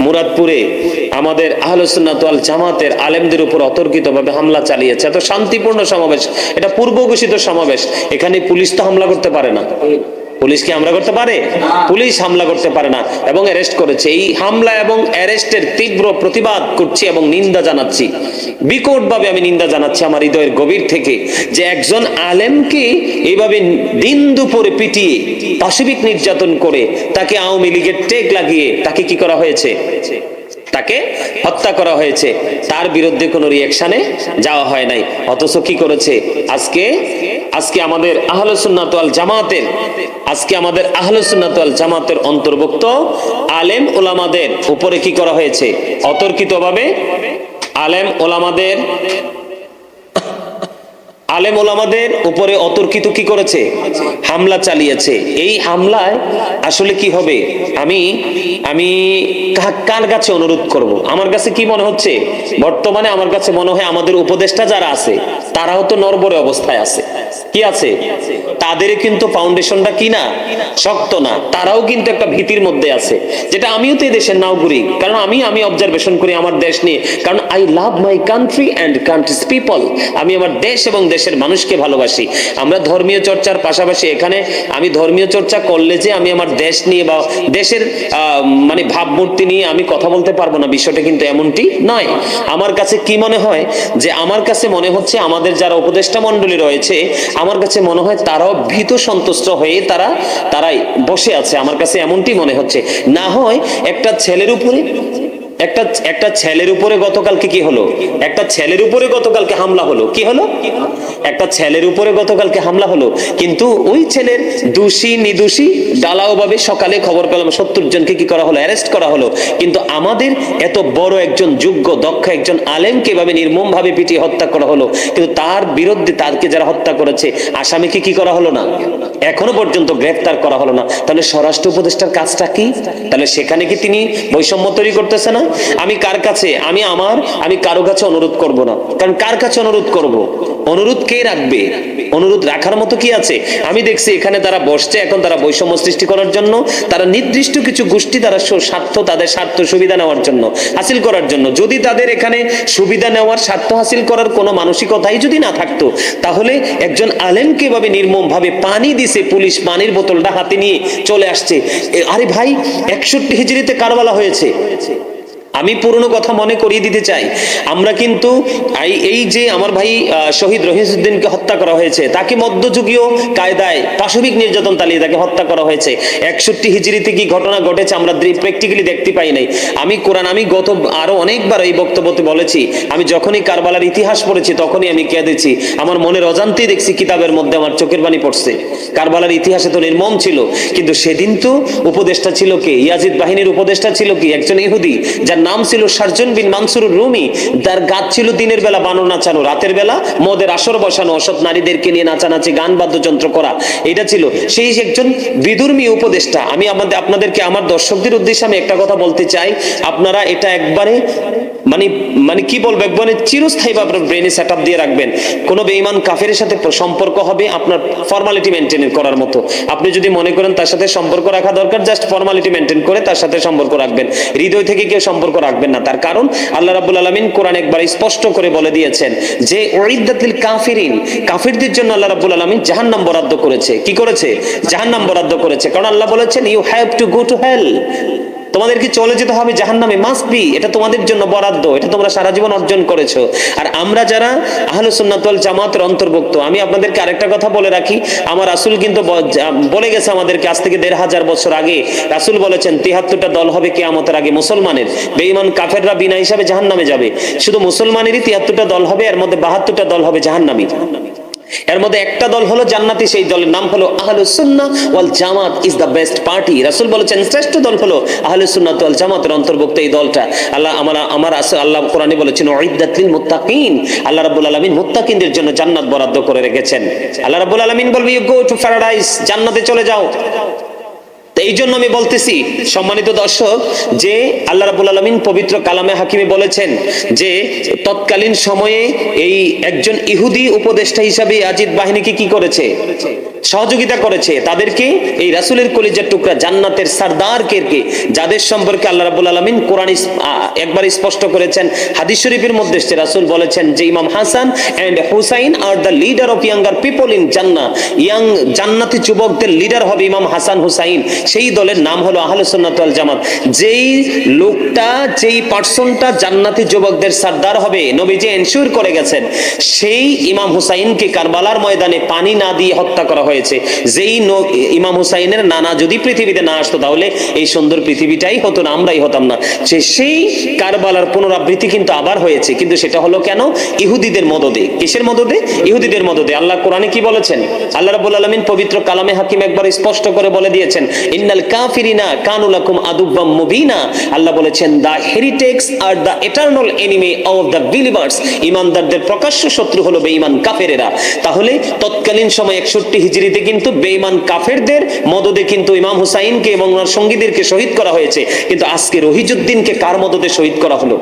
মুরাদপুরে আমাদের আহলসুন্নাতওয়াল জামাতের আলেমদের উপর অতর্কিতভাবে হামলা চালিয়েছে। এত শান্তিপূর্ণ সমাবেশ, এটা পূর্বঘোষিত সমাবেশ। এখানে পুলিশ তো হামলা করতে পারে না। পুলিশ কি হামলা করতে পারে? পুলিশ হামলা করতে পারে না। এবং অ্যারেস্ট করেছে। এই হামলা এবং অ্যারেস্টের তীব্র প্রতিবাদ করছি এবং নিন্দা জানাচ্ছি। বিকটভাবে আমি নিন্দা জানাচ্ছি আমার হৃদয়ের গভীর থেকে যে একজন আলেমকে এইভাবে দিন দুপুরে পিটিয়ে পাশবিক নির্যাতন করে তাকে আওয়ামী লীগের টেক লাগিয়ে তাকে কি করা হয়েছে? তাকে হত্যা করা হয়েছে। তার বিরুদ্ধে কোনো রিয়াকশনে যাওয়া হয় নাই। অথচ কি করেছে? আজকে আজকে আমাদের আহলে সুন্নাত ওয়াল জামাতের, আজকে আমাদের আহলে সুন্নাত ওয়াল জামাতের অন্তর্ভুক্ত আলেম ওলামাদের উপরে কি করা হয়েছে? অতর্কিতভাবে আলেম ওলামাদের আলেম ওলামাদের উপরে অতর্কিত কি করেছে? হামলা চালিয়েছে। এই হামলায় আসলে কি হবে? আমি আমি কার কাছে অনুরোধ করব? আমার কাছে কি মনে হচ্ছে? বর্তমানে আমার কাছে মনে হয় আমাদের উপদেষ্টা যারা আছে, তারাও তো নরবরে অবস্থায় আছে। কি আছে? তাদের কিন্তু ফাউন্ডেশনটা কি না? শক্ত না। তারাও কিন্তু একটা ভীতির মধ্যে আছে। যেটা আমিও তো দেশের ঘুরি কারণ আমি আমি অবজারভেশন করি আমার দেশ নিয়ে। কারণ I love my country and country's people আমি আমার দেশ এবং দেশের মানুষকে ভালোবাসি। আমরা ধর্মীয় চর্চার পাশাপাশি এখানে আমি ধর্মীয় চর্চা করলে যে আমি আমার দেশ নিয়ে বা দেশের মানে ভাবমূর্তি নিয়ে আমি কথা বলতে পারব না, বিষয়টা কিন্তু এমনটি নয়। আমার কাছে কি মনে হয়? যে আমার কাছে মনে হচ্ছে আমাদের যারা উপদেষ্টা মণ্ডলী রয়েছে আমার কাছে মনে হয় তারাও ভীত সন্তুষ্ট হয়ে তারা, তারাই বসে আছে। আমার কাছে এমনটি মনে হচ্ছে। না হয় একটা ছেলের উপরে, একটা একটা ছেলের উপরে গতকালকে কি হলো? একটা ছেলের উপরে গতকালকে হামলা হলো। কি হলো? একটা ছেলের উপরে গতকালকে হামলা হলো। কিন্তু ওই ছেলের দোষী নিদোষী ডালাও ভাবে সকালে খবর পেলাম, সত্তর জনকে কি করা হলো? অ্যারেস্ট করা হলো। কিন্তু আমাদের এত বড় একজন যোগ্য, দক্ষ একজন আলেমকে এভাবে নির্মম ভাবে পিটিয়ে হত্যা করা হলো। কিন্তু তার বিরুদ্ধে তাকে যারা হত্যা করেছে, আসামিকে কি করা হলো না? এখনও পর্যন্ত গ্রেফতার করা হলো না। তাহলে স্বরাষ্ট্র উপদেষ্টার কাজটা কি? তাহলে সেখানে কি তিনি বৈষম্য তৈরি করতেছে না? আমি কার কাছে? আমি আমার, আমি কারও কাছে অনুরোধ করব না। কারণ কার কাছে অনুরোধ করব? অনুরোধ কে রাখবে? অনুরোধ রাখার মতো কি আছে? আমি দেখছি এখানে তারা বসছে, এখন তারা বৈষম্য সৃষ্টি করার জন্য, তারা নির্দিষ্ট কিছু গোষ্ঠী তারা স্বার্থ, তাদের স্বার্থ সুবিধা নেওয়ার জন্য, হাসিল করার জন্য। যদি তাদের এখানে সুবিধা নেওয়ার স্বার্থ হাসিল করার কোনো মানসিকতাই যদি না থাকতো, তাহলে একজন আলেমকে এভাবে নির্মম ভাবে পানি দিছে, পুলিশ পানির বোতলটা হাতে নিয়ে চলে আসছে। আরে ভাই, একষট্টি হিজড়িতে কারবালা হয়েছে। আমি পুরনো কথা মনে করিয়ে দিতে চাই। আমরা কিন্তু এই- যে আমার ভাই শহীদ রহিসুদ্দিনকে হত্যা করা হয়েছে, তাকে মধ্যযুগীয় কায়দায় পাশবিক নির্যাতন চালিয়ে তাকে হত্যা করা হয়েছে। একষট্টি হিজড়িতে কি ঘটনা ঘটেছে আমরা প্র্যাকটিক্যালি দেখতে পাই নাই। আমি কোরআন, আমি গত আরও অনেকবার এই বক্তব্যতে বলেছি, আমি যখনই কারবালার ইতিহাস পড়েছি তখনই আমি কেঁদেছি আমার মনের অজান্তেই দেখছি কিতাবের মধ্যে আমার চোখের বাণী পড়ছে। কারবালার ইতিহাসে তো নির্মম ছিল, কিন্তু সেদিন তো উপদেষ্টা ছিল কে? ইয়াজিদ বাহিনীর উপদেষ্টা ছিল কি? একজন ইহুদি, যার নাম ছিল সার্জন বিন মানসুর রুমি। তার গাছ ছিল দিনের বেলা বানর নাচানো, রাতের বেলা মদের আসর বসানো, অসৎ নারীদেরকে নিয়ে নাচানাচি, গান বাদ্যযন্ত্র করা। এটা ছিল সেই একজন বিদুর্মী উপদেষ্টা। আমি আমাদের, আপনাদেরকে, আমার দর্শকদের উদ্দেশ্যে আমি একটা কথা বলতে চাই। আপনারা এটা একবারে মানে মানে কি বলব একবারে চিরস্থায়ী ভাবে ব্রেনে সেট দিয়ে রাখবেন। কোনো বেঈমান কাফের সাথে সম্পর্ক হবে আপনার ফর্মালিটি মেনটেন করার মতো। আপনি যদি মনে করেন তার সাথে সম্পর্ক রাখা দরকার জাস্ট ফর্মালিটি মেনটেন করে তার সাথে সম্পর্ক রাখবেন। হৃদয় থেকে কেউ সম্পর্ক রাখবেন না। তার কারণ আল্লাহ রাব্বুল আলামিন কোরআন একবার স্পষ্ট করে বলে দিয়েছেন যে ওয়াইদাতিল কাফিরিন কাফিরদের জন্য আল্লাহ রাব্বুল আলামিন জাহান্নাম বরাদ্দ করেছে। কি করেছে? জাহান্নাম বরাদ্দ করেছে। কারণ আল্লাহ বলেছেন you have to go to hell তোমাদের কি চলে যেতে হবে জাহান্নামে। মাস্ট বি এটা তোমাদের জন্য বরাদ্দ, এটা তোমরা সারা জীবন অর্জন করেছ। আর আমরা যারা আহলে সুন্নাত জামাতের অন্তর্ভুক্ত, আমি আপনাদেরকে আরেকটা কথা বলে রাখি। আমার রাসূল কিন্তু বলে গেছে আমাদেরকে আজ থেকে দেড় হাজার বছর আগে। রাসুল বলেছেন, তিহাত্তরটা দল হবে কেয়ামতের আগে মুসলমানের। বেঈমান কাফেররা বিনা হিসাবে জাহান্নামে যাবে। শুধু মুসলমানেরই তিয়াত্তরটা দল হবে, এর মধ্যে বাহাত্তরটা দল হবে জাহান্নামী। এর মধ্যে একটা দল হলো জান্নাতি, সেই দলের নাম হলো Ahle Sunnah wal Jamaat is the best party. রাসূল বলেছেন, শ্রেষ্ঠ দল হলো আহলে সুন্নাত ওয়াল জামাতের অন্তর্ভুক্ত এই দলটা। আল্লাহ আমার আমার আল্লাহ কোরআনে বলেছেন লিল মুত্তাকিন। আল্লাহ রাব্বুল আলামিন মুত্তাকিনদের জন্য জান্নাত বরাদ্দ করে রেখেছেন। আল্লাহ রাব্বুল আলামিন বলবে ইউ গো টু প্যারাডাইস জান্নাতে চলে যাও। এই জন্য আমি বলতেছি, সম্মানিত দর্শক, যে আল্লাহ রাবুল আলমিন পবিত্র কালামে হাকিমে বলেছেন যে তৎকালীন সময়ে এই একজন ইহুদি উপদেষ্টা হিসাবে আজিদ বাহিনীকে কি করেছে? সহযোগিতা করেছে। তাদেরকে এই রাসুলের কলিজার টুকরা জান্নাতের সারদার কে যাদের সম্পর্কে আল্লাহ রাবুল আলমিন কোরআন একবার স্পষ্ট করেছেন, হাদিস শরীফের মধ্যে রাসুল বলেছেন যে Imam Hasan and Husain are the leader of younger people in জান্না ইয়াং জান্নাতি যুবকদের লিডার হবে ইমাম হাসান হুসাইন। সেই দলের নাম হলো আহলে সুন্নাত ওয়াল জামাত। যেই লোকটা, যেই পার্সনটা জান্নাতি যুবকদের সর্দার হবে, নবীজি এনশিওর করে গেছেন, সেই ইমাম হুসাইনকে কারবালার ময়দানে পানি না দিয়ে হত্যা করা হয়েছে। যেই ইমাম হুসাইনের নানা যদি পৃথিবীতে না আসতো, তাহলে এই সুন্দর পৃথিবীটাই হতো না, আমরাই হতাম না। যে সেই কারবালার পুনরাবৃত্তি কিন্তু আবার হয়েছে, কিন্তু সেটা হলো কেন? ইহুদিদের মদদে। কিসের মদদে? ইহুদিদের মদদে। আল্লাহ কোরআনে কি বলেছেন? আল্লাহ রাব্বুল আলামিন পবিত্র কালামে হাকিম একবার স্পষ্ট করে বলে দিয়েছেন ইন্নাল কাফিরিনা কানুলাকুম মুবিনা। আল্লাহ বলেছেন হেরিটেক্স আর এটারনাল এনিমি অফ বিলিভার্স ইমানদারদের প্রকাশ্য শত্রু হলো বেঈমান কাফেরেরা। তাহলে তৎকালীন সময় একষট্টি হিজরিতে কিন্তু বেঈমান কাফেরদের মদদে কিন্তু ইমাম হুসাইনকে এবং ওনার সঙ্গীদেরকে শহীদ করা হয়েছে। কিন্তু আজকে রহিজুদ্দিনকে কার মদদে শহীদ করা হলো?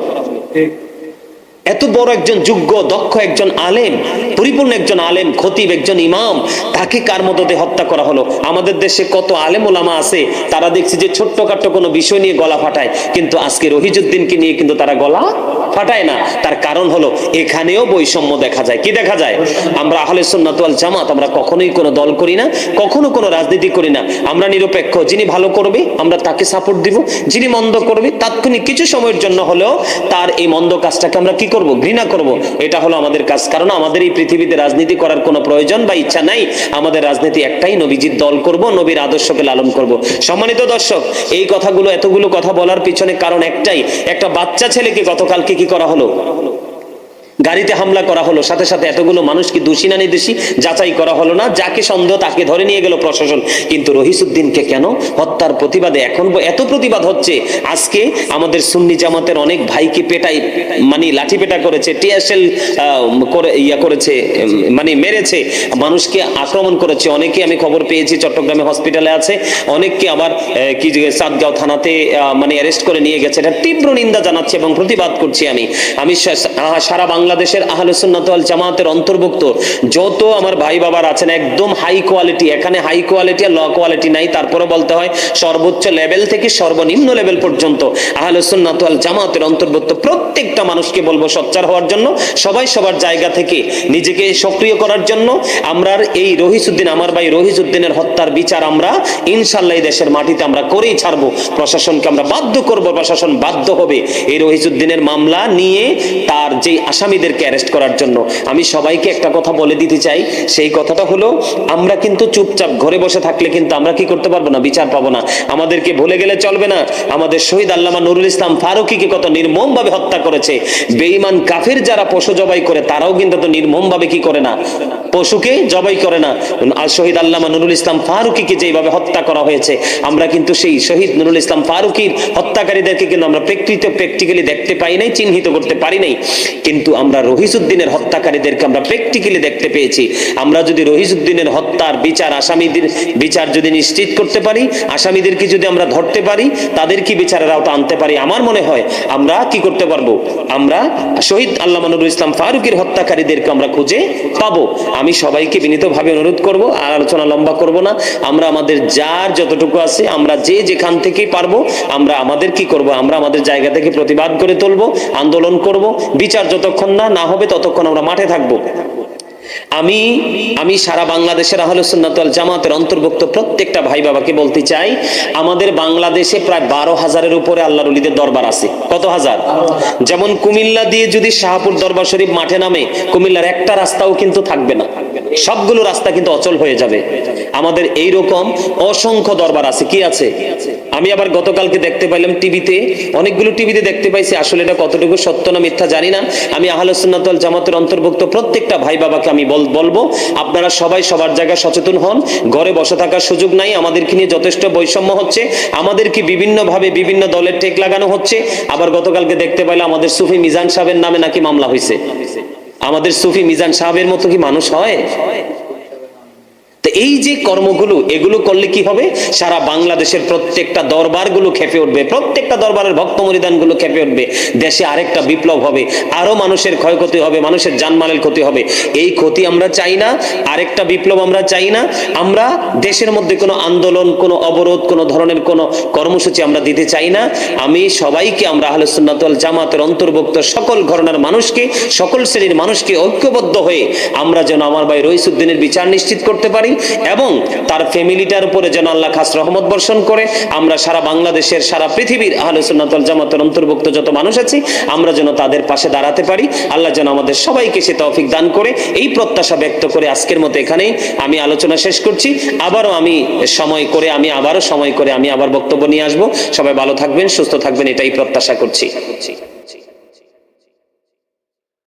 এত বড় একজন যোগ্য, দক্ষ একজন আলেম, পরিপূর্ণ একজন আলেম, খতিব একজন ইমাম, তাকে কার মদতে হত্যা করা হলো? আমাদের দেশে কত আলেম ওলামা আছে, তারা দেখছি যে ছোট্টখাট্ট কোনো বিষয় নিয়ে গলা ফাটায়, কিন্তু আজকে রহিজুদ্দিনকে নিয়ে কিন্তু তারা গলা ফাটায় না। তার কারণ হলো, এখানেও বৈষম্য দেখা যায়। কি দেখা যায়? আমরা আহলে সুন্নাত ওয়াল জামাত, আমরা কখনোই কোনো দল করি না, কখনো কোনো রাজনীতি করি না। আমরা নিরপেক্ষ, যিনি ভালো করবে, আমরা তাকে সাপোর্ট দিব, যিনি মন্দ করবে, তাৎক্ষণিক কিছু সময়ের জন্য হলেও তার এই মন্দ কাজটাকে আমরা কি করব? ঘৃণা করব, এটা হলো আমাদের কাজ। কারণ আমাদের এই পৃথিবীতে রাজনীতি করার কোনো প্রয়োজন বা ইচ্ছা নাই। আমাদের রাজনীতি একটাই, নবীজির দল করব, নবীর আদর্শকে লালন করব। সম্মানিত দর্শক, এই কথাগুলো, এতগুলো কথা বলার পিছনে কারণ একটাই, একটা বাচ্চা ছেলেকে গতকালকে কি করা হলো? গাড়িতে হামলা করা হলো। সাথে সাথে এতগুলো মানুষ কি দোষী না নির্দোষী যাচাই করা হলো না। যাকে সন্দেহ, তাকে ধরে নিয়ে গেল প্রশাসন। কিন্তু রহিসুদ্দিনকে কেন হত্যার প্রতিবাদে? এখন এত প্রতিবাদ হচ্ছে। আজকে আমাদের সুন্নি জামাতের অনেক ভাইকে পেটাই মানে লাঠি পেটা করেছে টিয়ারশেল করে ইয়া করেছে মানে মেরেছে, মানুষকে আক্রমণ করেছে। অনেকে আমি খবর পেয়েছি, চট্টগ্রামে হসপিটালে আছে। অনেককে আবার কি সাতগাঁও থানাতে মানে অ্যারেস্ট করে নিয়ে গেছে। এটা তীব্র নিন্দা জানাচ্ছি এবং প্রতিবাদ করছি আমি। আমি সারা সারা বাংলাদেশের আহলে সুন্নাত জামাতের অন্তর্ভুক্ত, যত আমার ভাই বাবার আছেন, একদম হাই কোয়ালিটি এখানে হাই কোয়ালিটি আর ল কোয়ালিটি নাই তারপরে বলতে হয় সর্বোচ্চ লেভেল থেকে সর্বনিম্ন লেভেল পর্যন্ত আহলে সুন্নাত জামাতের অন্তর্ভুক্ত প্রত্যেকটা মানুষকে বলব সোচ্চার হওয়ার জন্য, সবাই সবার জায়গা থেকে নিজেকে সক্রিয় করার জন্য, আমরা এই রহিসুদ্দিন, আমার ভাই রহিসুদ্দিনের হত্যার বিচার আমরা ইনশাল্লাহ দেশের মাটিতে আমরা করেই ছাড়বো, প্রশাসনকে আমরা বাধ্য করব, প্রশাসন বাধ্য হবে এই রহিসুদ্দিনের মামলা নিয়ে তার যে আসামিদেরকে অ্যারেস্ট করার জন্য। আমি সবাইকে একটা কথা বলে দিতে চাই। সেই কথাটা হলো, আমরা কিন্তু চুপচাপ ঘরে বসে থাকলে কিন্তু আমরা কি করতে পারব না? বিচার পাবো না। আমাদেরকে ভুলে গেলে চলবে না। আমাদের শহীদ আল্লামা নুরুল ইসলাম ফারুকিকে কত নির্মম ভাবে হত্যা করেছে। বেঈমান কাফির যারা পশু জবাই করে, তারাও কিন্তু তো নির্মম ভাবে কি করে না? পশুকে জবাই করে না। আর শহীদ আল্লামা নুরুল ইসলাম ফারুকিকে যেভাবে হত্যা করা হয়েছে, আমরা কিন্তু সেই শহীদ নুরুল ইসলাম ফারুকির হত্যাকারীদেরকে কিন্তু আমরা প্রেকৃত প্র্যাকটিক্যালি দেখতে পাই নাই, চিহ্নিত করতে পারি নাই। কিন্তু আমরা রহিসুদ্দিনের হত্যাকারীদেরকে আমরা প্র্যাকটিক্যালি দেখতে পেয়েছি। আমরা যদি রহিসুদ্দিনের হত্যার বিচার, আসামিদের বিচার যদি নিশ্চিত করতে পারি, আসামিদেরকে যদি আমরা ধরতে পারি, তাদের কি বিচারের আওতা আনতে পারি? আমার মনে হয় আমরা কি করতে পারব? আমরা শহীদ আল্লাহ নুরুল ইসলাম ফারুকের হত্যাকারীদেরকে আমরা খুঁজে পাবো। আমি সবাইকে বিনীতভাবে অনুরোধ করব, আর আলোচনা লম্বা করব না। আমরা আমাদের যার যতটুকু আছে, আমরা যে যেখান থেকেই পারব, আমরা আমাদের কি করব, আমরা আমাদের জায়গা থেকে প্রতিবাদ করে তুলব, আন্দোলন করব। বিচার যতক্ষণ না না হবে ততক্ষণ আমরা মাঠে থাকব। আমি আমি সারা বাংলাদেশের আহলে সুন্নাত ওয়াল জামাতের অন্তর্ভুক্ত প্রত্যেকটা ভাই বাবাকে বলতে চাই, আমাদের বাংলাদেশে প্রায় বারো হাজারের উপরে আল্লাহ রলিদের দরবার আছে। কত হাজার? যেমন কুমিল্লা দিয়ে যদি শাহপুর দরবার শরীফ মাঠে নামে, কুমিল্লার একটা রাস্তাও কিন্তু থাকবে না। সবগুলো রাস্তা কিন্তু অচল হয়ে যাবে। আমাদের এই রকম অসংখ্য দরবার আছে। কি আছে? আমি আবার গতকালকে দেখতে পাইলাম টিভিতে, অনেকগুলো টিভিতে দেখতে পাইছি, আসলে এটা কতটুকু সত্য না মিথ্যা জানি না। আমি আহলে সুন্নাত ওয়াল জামাতের অন্তর্ভুক্ত প্রত্যেকটা ভাই বাবাকে আমি বল- বলব, আপনারা সবাই সবার জায়গায় সচেতন হন। ঘরে বসে থাকার সুযোগ নাই, আমাদেরকে নিয়ে যথেষ্ট বৈষম্য হচ্ছে। আমাদেরকে বিভিন্নভাবে বিভিন্ন দলের টেক লাগানো হচ্ছে। আবার গতকালকে দেখতে পাইলাম আমাদের সুফি মিজান সাহেবের নামে নাকি মামলা হয়েছে আমাদের সুফি মিজান সাহেবের মতো কি মানুষ হয়? তো এই যে কর্মগুলো, এগুলো করলে কি হবে? সারা বাংলাদেশের প্রত্যেকটা দরবারগুলো খেপে উঠবে, প্রত্যেকটা দরবারের ভক্ত মরিদানগুলো খেপে উঠবে, দেশে আরেকটা বিপ্লব হবে, আরও মানুষের ক্ষয়ক্ষতি হবে, মানুষের জানমালের ক্ষতি হবে। এই ক্ষতি আমরা চাই না, আরেকটা বিপ্লব আমরা চাই না, আমরা দেশের মধ্যে কোনো আন্দোলন, কোনো অবরোধ, কোনো ধরনের কোনো কর্মসূচি আমরা দিতে চাই না। আমি সবাইকে, আমরা আহলে সুন্নাতুল জামাতের অন্তর্ভুক্ত সকল ঘরনার মানুষকে, সকল শ্রেণির মানুষকে ঐক্যবদ্ধ হয়ে আমরা যেন আমার ভাই রইসুদ্দিনের বিচার নিশ্চিত করতে পারি। এবং তার ফ্যামিলিটার উপরে যেন আল্লাহ খাস রহমত বর্ষণ করে, আমরা সারা বাংলাদেশের, সারা পৃথিবীর আহলে জামাতের অন্তর্ভুক্ত যত মানুষ আছি, আমরা যেন তাদের পাশে দাঁড়াতে পারি। আল্লাহ যেন আমাদের সবাইকে সে তৌফিক দান করে। এই প্রত্যাশা ব্যক্ত করে আজকের মতো এখানেই আমি আলোচনা শেষ করছি। আবারও আমি সময় করে, আমি আবারও সময় করে, আমি আবার বক্তব্য নিয়ে আসব। সবাই ভালো থাকবেন, সুস্থ থাকবেন, এটাই প্রত্যাশা করছি।